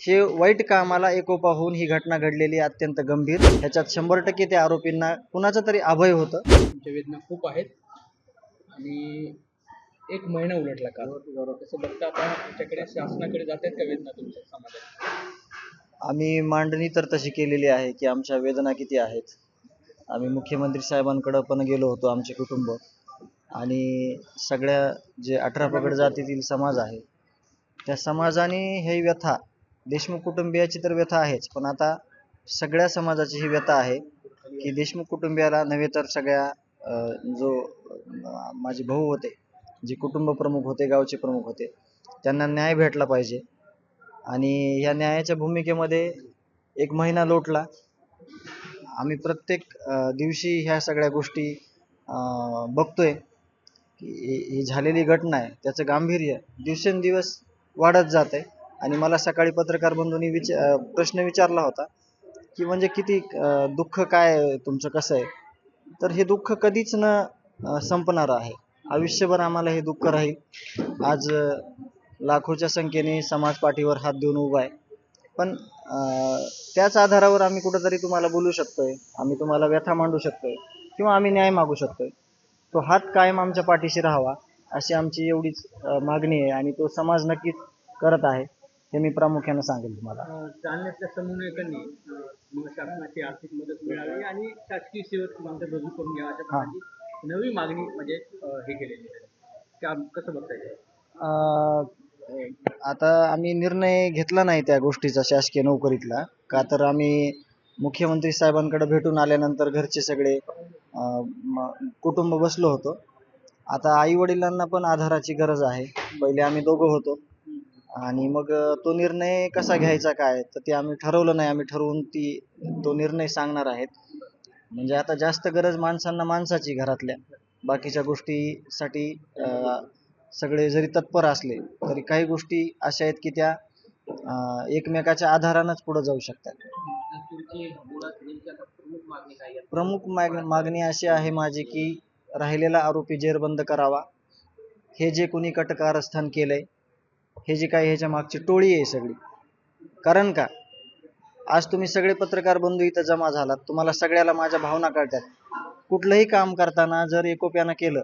हे वाईट कामाला एकोपा होऊन ही घटना घडलेली अत्यंत गंभीर. ह्याच्यात शंभर टक्के त्या आरोपींना कुणाचं तरी अभय होतं. तुमच्या वेदना खूप आहेत. आणि एक महिना उलटला काल. तसं बघता आता तुमच्याकडे शासनाकडे जात आहेत का वेदना तुमच्या समाजात? आम्ही मांडणी तर तशी केलेली आहे की आमच्या वेदना किती आहेत. आम्ही मुख्यमंत्री साहेबांकडं पण गेलो होतो आमचे कुटुंब. आणि सगळ्या जे अठरा पगड जातीतील समाज आहे त्या समाजाने ही व्यथा देशमुख कुटुंबियाची तर व्यथा आहेच पण आता सगळ्या समाजाची ही व्यथा आहे की देशमुख कुटुंबियाला नव्हे तर सगळ्या जो माझे भाऊ होते जे कुटुंब प्रमुख होते गावचे प्रमुख होते त्यांना न्याय भेटला पाहिजे. आणि या न्यायाच्या भूमिकेमध्ये एक महिना लोटला. आम्ही प्रत्येक दिवशी ह्या सगळ्या गोष्टी बघतोय की ही झालेली घटना आहे त्याचं गांभीर्य दिवसेंदिवस वाढत जात आहे आणि मला सकाळी पत्रकार बंधूंनी विच प्रश्न विचारला होता की म्हणजे किती दुःख काय तुमचं कसं आहे? तर हे दुःख कधीच न संपणारं संपणार आहे. आयुष्यभर आम्हाला हे दुःख राहील. आज लाखोच्या संख्येने समाज पाठीवर हात देऊन उभा आहे. पण त्याच आधारावर आम्ही कुठंतरी तुम्हाला बोलू शकतोय आम्ही तुम्हाला व्यथा मांडू शकतोय किंवा आम्ही न्याय मागू शकतोय. तो हात कायम आमच्या पाठीशी राहावा अशी आमची एवढीच मागणी आहे आणि तो समाज नक्कीच करत आहे. हे मी प्रामुख्यानं सांगेन तुम्हाला. जालन्यातल्या समन्वयकांनी अं, शासनाची आर्थिक मदत मिळावी आणि शासकीय सेवेत समांतर रुजू करून घ्यावा अशा प्रकारची नवी मागणी म्हणजे अं, हे केलेली आहे. त्या कसं बघता येईल अं, आता आम्ही निर्णय घेतला नाही त्या गोष्टीचा शासकीय नोकरीतला. का तर आम्ही मुख्यमंत्री साहेबांकडे भेटून आल्यानंतर घरचे सगळे अं, म- कुटुंब बसलो होतो. आता आई वडिलांना पण आधाराची गरज आहे. पहिले आम्ही दोघं होतो. आणि मग तो निर्णय कसा घ्यायचा काय? तर ते आम्ही ठरवलं नाही. आम्ही ठरवून ती तो निर्णय सांगणार आहेत. म्हणजे आता जास्त गरज माणसांना माणसाची घरातल्या. बाकीच्या गोष्टीसाठी अं, सगळे जरी तत्पर असले तरी काही गोष्टी अशा आहेत की त्या अं, एकमेकाच्या आधारानंच पुढे जाऊ शकतात. तुमची मुळात नेमकी आता प्रमुख मागणी काय आहे प्रमुख माग मागणी अशी आहे माझी की राहिलेला आरोपी जेरबंद करावा. हे जे कोणी कटकारस्थान केलंय हे जे काही ह्याच्या मागची टोळी आहे सगळी. कारण का? आज तुम्ही सगळे पत्रकार बंधू इथं जमा झालात. तुम्हाला सगळ्याला माझ्या भावना कळतात. कुठलंही काम करताना जर एकोप्यानं केलं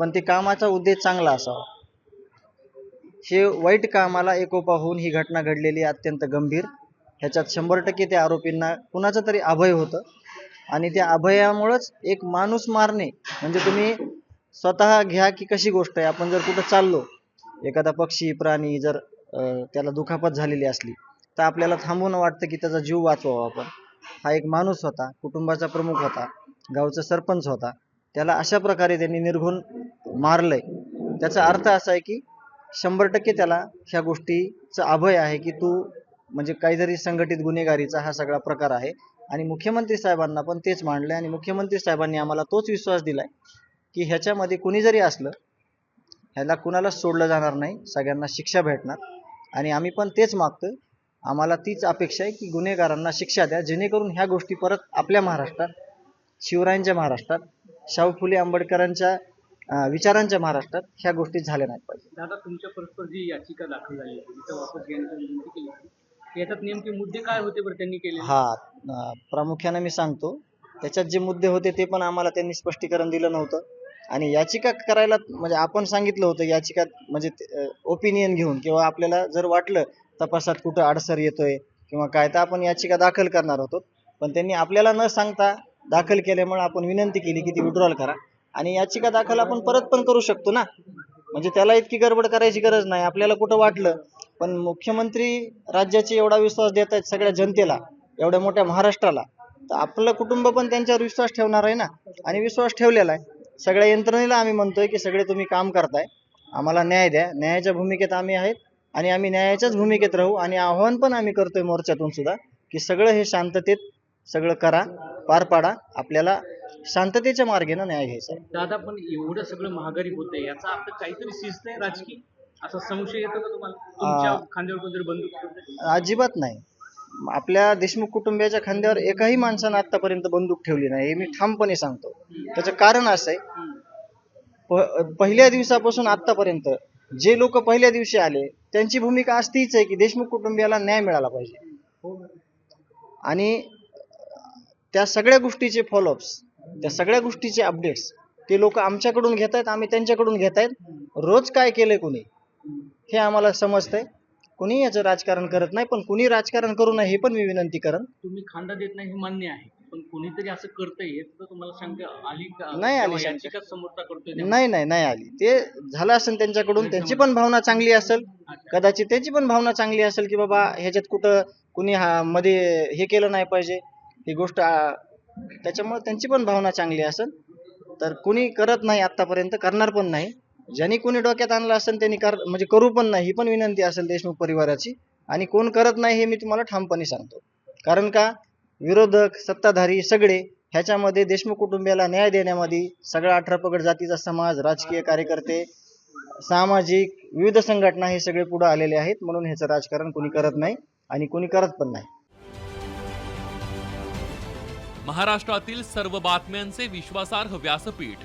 पण ते कामाचा उद्देश चांगला असावा. हे वाईट कामाला एकोपा होऊन ही घटना घडलेली अत्यंत गंभीर. ह्याच्यात शंभर टक्के त्या आरोपींना कुणाचं तरी अभय होतं. आणि त्या अभयामुळंच एक माणूस मारणे म्हणजे तुम्ही स्वतः घ्या की कशी गोष्ट आहे? आपण जर कुठं चाललो एखादा पक्षी प्राणी जर त्याला दुखापत झालेली असली तर आपल्याला थांबून वाटतं की त्याचा जीव वाचवावा आपण. हा एक माणूस होता कुटुंबाचा प्रमुख होता गावचा सरपंच होता. त्याला अशा प्रकारे त्यांनी निर्घुण मारलंय. त्याचा अर्थ असा आहे की शंभर टक्के त्याला ह्या गोष्टीचं अभय आहे की तू म्हणजे काहीतरी संघटित गुन्हेगारीचा हा सगळा प्रकार आहे. आणि मुख्यमंत्री साहेबांना पण तेच मांडलंय आणि मुख्यमंत्री साहेबांनी आम्हाला तोच विश्वास दिलाय की ह्याच्यामध्ये कुणी जरी असलं ह्याला कुणालाच सोडलं जाणार नाही सगळ्यांना शिक्षा भेटणार. आणि आम्ही पण तेच मागतोय. आम्हाला तीच अपेक्षा आहे की गुन्हेगारांना शिक्षा द्या जेणेकरून ह्या गोष्टी परत आपल्या महाराष्ट्रात शिवरायांच्या महाराष्ट्रात शाहू फुले आंबेडकरांच्या विचारांच्या महाराष्ट्रात ह्या गोष्टी झाल्या नाहीत पाहिजे. दादा तुमच्या परस्पर जी याचिका दाखल झाली वापस घेण्याची विनंती केली याच्यात नेमके मुद्दे काय होते बरं त्यांनी केले? हा प्रामुख्याने मी सांगतो. त्याच्यात जे मुद्दे होते ते पण आम्हाला त्यांनी स्पष्टीकरण दिलं नव्हतं. आणि याचिका करायला म्हणजे आपण सांगितलं होतं याचिका म्हणजे ओपिनियन घेऊन किंवा आपल्याला जर वाटलं तपासात कुठं अडसर येतोय किंवा काय तर आपण याचिका दाखल करणार होतो. पण त्यांनी आपल्याला न सांगता दाखल केल्यामुळे आपण विनंती केली की ती विड्रॉल करा. आणि याचिका दाखल आपण परत पण करू शकतो ना? म्हणजे त्याला इतकी गडबड करायची गरज नाही. आपल्याला कुठं वाटलं? पण मुख्यमंत्री राज्याचे एवढा विश्वास देत आहेत सगळ्या जनतेला एवढ्या मोठ्या महाराष्ट्राला. तर आपलं कुटुंब पण त्यांच्यावर विश्वास ठेवणार आहे ना? आणि विश्वास ठेवलेला आहे. सगळ्या यंत्रणेला आम्ही म्हणतोय की सगळे तुम्ही काम करताय. आम्हाला न्याय द्या. न्यायाच्या भूमिकेत आम्ही आहेत आणि आम्ही न्यायाच्याच भूमिकेत राहू आणि आव्हान पण आम्ही करतोय मोर्चातून सुद्धा की सगळं हे शांततेत सगळं करा पार पाडा. आपल्याला शांततेच्या मार्गेनं न्याय घ्यायचा दादा पण एवढं सगळं महागारी होतंय याचा अर्थ काहीतरी शिस्त आहे राजकीय? असा संशय येतो का तुम्हाला? तुमच्या खांद्यावर कोणतरी बंदूक? ठेवते? अजिबात नाही. आपल्या देशमुख कुटुंबियाच्या खांद्यावर एकाही माणसानं आतापर्यंत बंदूक ठेवली नाही हे मी ठामपणे सांगतो. त्याचं कारण असं आहे प- पहिल्या दिवसापासून आतापर्यंत जे लोक पहिल्या दिवशी आले त्यांची भूमिका आज तीच आहे की देशमुख कुटुंबियाला न्याय मिळाला पाहिजे. आणि त्या सगळ्या गोष्टीचे फॉलोअप्स त्या सगळ्या गोष्टीचे अपडेट्स ते लोक आमच्याकडून घेत आहेत आम्ही त्यांच्याकडून घेत आहेत रोज काय केलंय कोणी हे आम्हाला समजतंय. कुणी याचं राजकारण करत नाही पण कुणी राजकारण करू नये हे पण मी विनंती करेन. तुम्ही खांदा देत नाही हे मान्य आहे पण कोणीतरी असं करतंय हे तुम्हाला शंका आली का? नाही आली शंका. समोरचा करतोय तेव्हा? नाही नाही नाही आली. ते झालं असेल त्यांच्याकडून त्यांची पण भावना चांगली असेल. कदाचित त्यांची पण भावना चांगली असेल की बाबा ह्याच्यात कुठं कुणी हा मध्ये हे केलं नाही पाहिजे. ही गोष्ट आ, त्याच्यामुळे त्यांची पण भावना चांगली असेल. तर कुणी करत नाही आतापर्यंत करणार पण नाही. ज्यांनी कोणी डोक्यात आणलं असेल त्यांनी कर म्हणजे करू पण नाही ही पण विनंती असेल देशमुख परिवाराची. आणि कोण करत नाही हे मी तुम्हाला ठामपणे सांगतो. कारण का? विरोधक सत्ताधारी सगळे ह्याच्यामध्ये देशमुख कुटुंबियाला न्याय देण्यामध्ये सगळा अठरा पगड जातीचा समाज राजकीय कार्यकर्ते सामाजिक विविध संघटना हे सगळे पुढे आलेले आहेत. म्हणून ह्याचं राजकारण कोणी करत नाही आणि कोणी करत पण नाही. महाराष्ट्रातील सर्व बातम्यांचे विश्वासार्ह व्यासपीठ